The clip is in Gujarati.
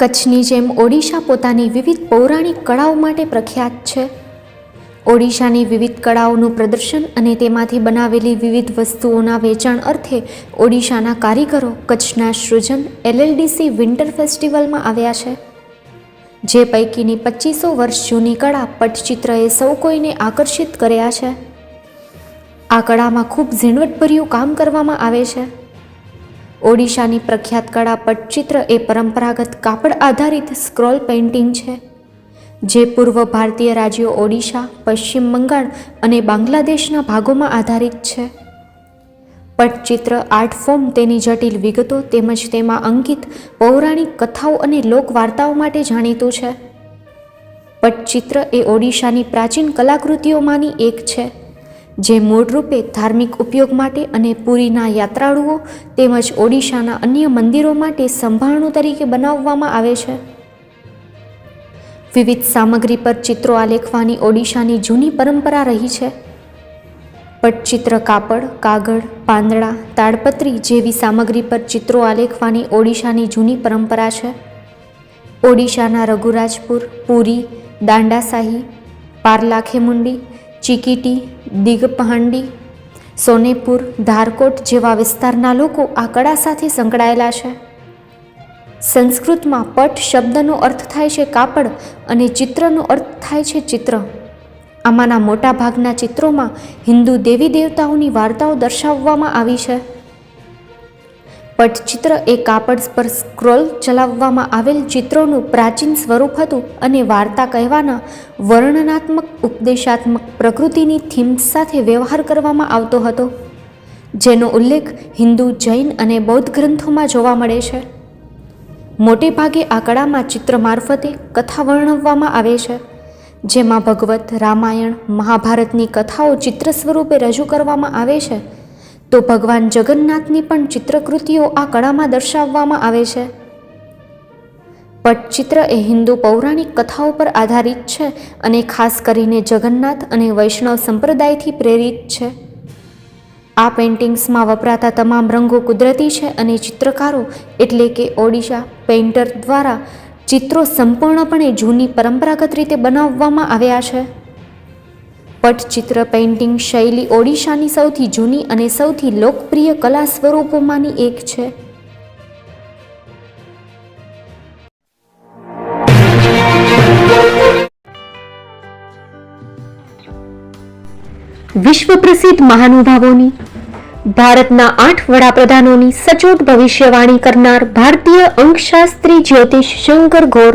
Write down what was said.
કચ્છની જેમ ઓડિશા પોતાની વિવિધ પૌરાણિક કળાઓ માટે પ્રખ્યાત છે. ઓડિશાની વિવિધ કળાઓનું પ્રદર્શન અને તેમાંથી બનાવેલી વિવિધ વસ્તુઓના વેચાણ અર્થે ઓડિશાના કારીગરો કચ્છના સૃજન એલએલડીસી વિન્ટર ફેસ્ટિવલમાં આવ્યા છે. જે પૈકીની પચીસો વર્ષ જૂની કળા પટચિત્રએ સૌ કોઈને આકર્ષિત કર્યા છે. આ કળામાં ખૂબ ઝીણવટભર્યું કામ કરવામાં આવે છે. ઓડિશાની પ્રખ્યાત કળા પટચિત્ર એ પરંપરાગત કાપડ આધારિત સ્ક્રોલ પેઇન્ટિંગ છે, જે પૂર્વ ભારતીય રાજ્યો ઓડિશા, પશ્ચિમ બંગાળ અને બાંગ્લાદેશના ભાગોમાં આધારિત છે. પટચિત્ર આર્ટ ફોર્મ તેની જટિલ વિગતો તેમજ તેમાં અંકિત પૌરાણિક કથાઓ અને લોકવાર્તાઓ માટે જાણીતું છે. પટચિત્ર એ ઓડિશાની પ્રાચીન કલાકૃતિઓમાંની એક છે. જે મૂળરૂપે ધાર્મિક ઉપયોગ માટે અને પુરીના યાત્રાળુઓ તેમજ ઓડિશાના અન્ય મંદિરો માટે સંભારણું તરીકે બનાવવામાં આવે છે. વિવિધ સામગ્રી પર ચિત્રો આલેખવાની ઓડિશાની જૂની પરંપરા રહી છે. પટચિત્ર કાપડ, કાગળ, પાંદડા, તાડપત્રી જેવી સામગ્રી પર ચિત્રો આલેખવાની ઓડિશાની જૂની પરંપરા છે. ઓડિશાના રઘુરાજપુર, પુરી, દાંડાશાહી, પારલાખેમુંડી ચિકીટી, દિગપહાંડી, સોનેપુર, ધારકોટ જેવા વિસ્તારના લોકો આ કળા સાથે સંકળાયેલા છે. સંસ્કૃતમાં પટ શબ્દનો અર્થ થાય છે કાપડ અને ચિત્રનો અર્થ થાય છે ચિત્ર. આમાંના મોટાભાગના ચિત્રોમાં હિન્દુ દેવી દેવતાઓની વાર્તાઓ દર્શાવવામાં આવી છે. પટચિત્ર એ કાપડ પર સ્ક્રોલ ચલાવવામાં આવેલ ચિત્રોનું પ્રાચીન સ્વરૂપ હતું અને વાર્તા કહેવાના વર્ણનાત્મક, ઉપદેશાત્મક પ્રકૃતિની થીમ્સ સાથે વ્યવહાર કરવામાં આવતો હતો, જેનો ઉલ્લેખ હિન્દુ જૈન અને બૌદ્ધ ગ્રંથોમાં જોવા મળે છે. મોટે ભાગે આ કળામાં ચિત્ર મારફતે કથા વર્ણવવામાં આવે છે, જેમાં ભગવત રામાયણ, મહાભારતની કથાઓ ચિત્ર સ્વરૂપે રજૂ કરવામાં આવે છે તો ભગવાન જગન્નાથની પણ ચિત્રકૃતિઓ આ કળામાં દર્શાવવામાં આવે છે. પટચિત્ર એ હિન્દુ પૌરાણિક કથાઓ પર આધારિત છે અને ખાસ કરીને જગન્નાથ અને વૈષ્ણવ સંપ્રદાયથી પ્રેરિત છે. આ પેઇન્ટિંગ્સમાં વપરાતા તમામ રંગો કુદરતી છે અને ચિત્રકારો એટલે કે ઓડિશા પેઇન્ટર દ્વારા ચિત્રો સંપૂર્ણપણે જૂની પરંપરાગત રીતે બનાવવામાં આવ્યા છે. પટચિત્ર પેઇન્ટિંગ શૈલી ઓડિશાની સૌથી જૂની અને સૌથી લોકપ્રિય કલા સ્વરૂપોમાંની એક છે. વિશ્વ પ્રસિદ્ધ મહાનુભાવોની, ભારતના આઠ વડાપ્રધાનોની સચોટ ભવિષ્યવાણી કરનાર ભારતીય અંકશાસ્ત્રી જ્યોતિષ શંકર ગોર